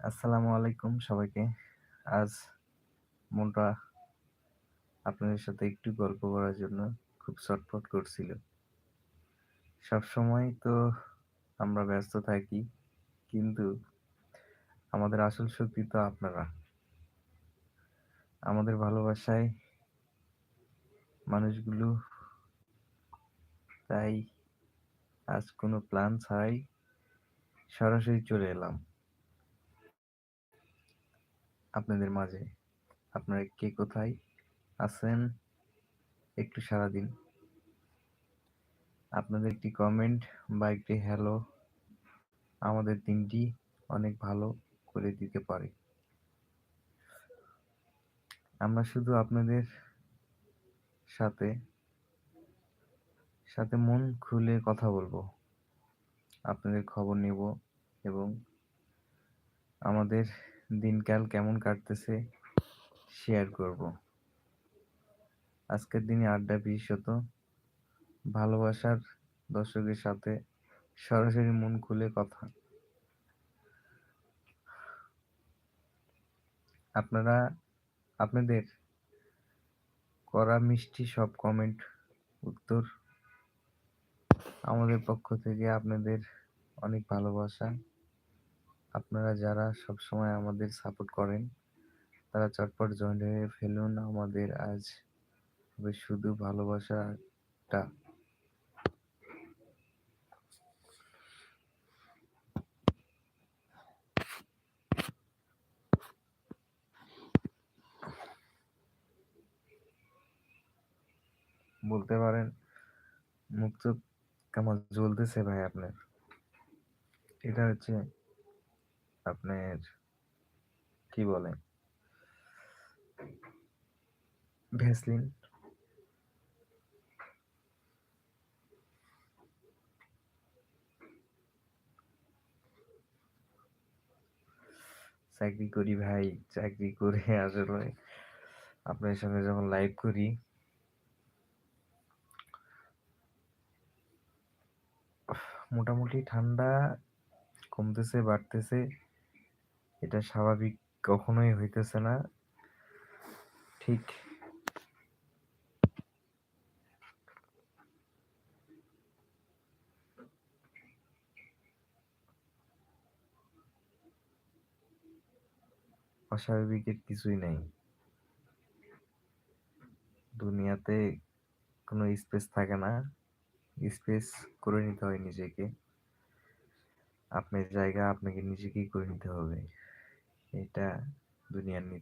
আসসালামু আলাইকুম সবাইকে। আজ মনটা আপনাদের সাথে একটু গল্প করার জন্য খুব ছটফট করছিল। সবসময় তো আমরা ব্যস্ত থাকি। কিন্তু আমাদের আসল শক্তি তো আপনারা। আমাদের ভালোবাসায় মানুষগুলো তাই আজ কোনো প্ল্যান ছাড়াই সরাসরি চলে এলাম। আপনাদের মাঝে। আপনারা কে কোথায় আছেন একটু সাড়া দিন। আপনাদের একটি কমেন্ট বা একটি হ্যালো আমাদের দিনটি অনেক ভালো করে দিতে পারে। আমরা শুধু আপনাদের সাথে সাথে মন খুলে কথা বলব। আপনাদের খবর নেব এবং আমাদের দিনকাল কেমন কাটতেছে শেয়ার করব। আজকের দিনে আড্ডা বিশেষত ভালোবাসার দর্শকের সাথে সরাসরি মন খুলে কথা। আপনারা, আপনাদের করা মিষ্টি সব কমেন্ট উত্তর আমাদের পক্ষ থেকে আপনাদের অনেক ভালোবাসা। আপনারা যারা সব সময় আমাদের সাপোর্ট করেন, তারা চটপট জয়েন হয়ে ফেলুন। আমাদের আজ হবে শুধু ভালোবাসাটা। বলতে পারেন চোখ কেমন জ্বলতেছে ভাই আপনার। এটা হচ্ছে আপনার কি বলে? ভ্যাসলিন। চাকরি করি ভাই। চাকরি করে আসলে আপনার সঙ্গে যখন লাইভ করি মোটামুটি ঠান্ডা কমতেছে, বাড়তেছে। এটা স্বাভাবিক কখনোই হইতেছে না। ঠিক অস্বাভাবিকের কিছুই নাই। দুনিয়াতে কোনো স্পেস থাকে না। স্পেস করে নিতে হয় নিজেকে। আপনার জায়গা আপনাকে নিজেকেই করে নিতে হবে। এটা দুনিয়ার।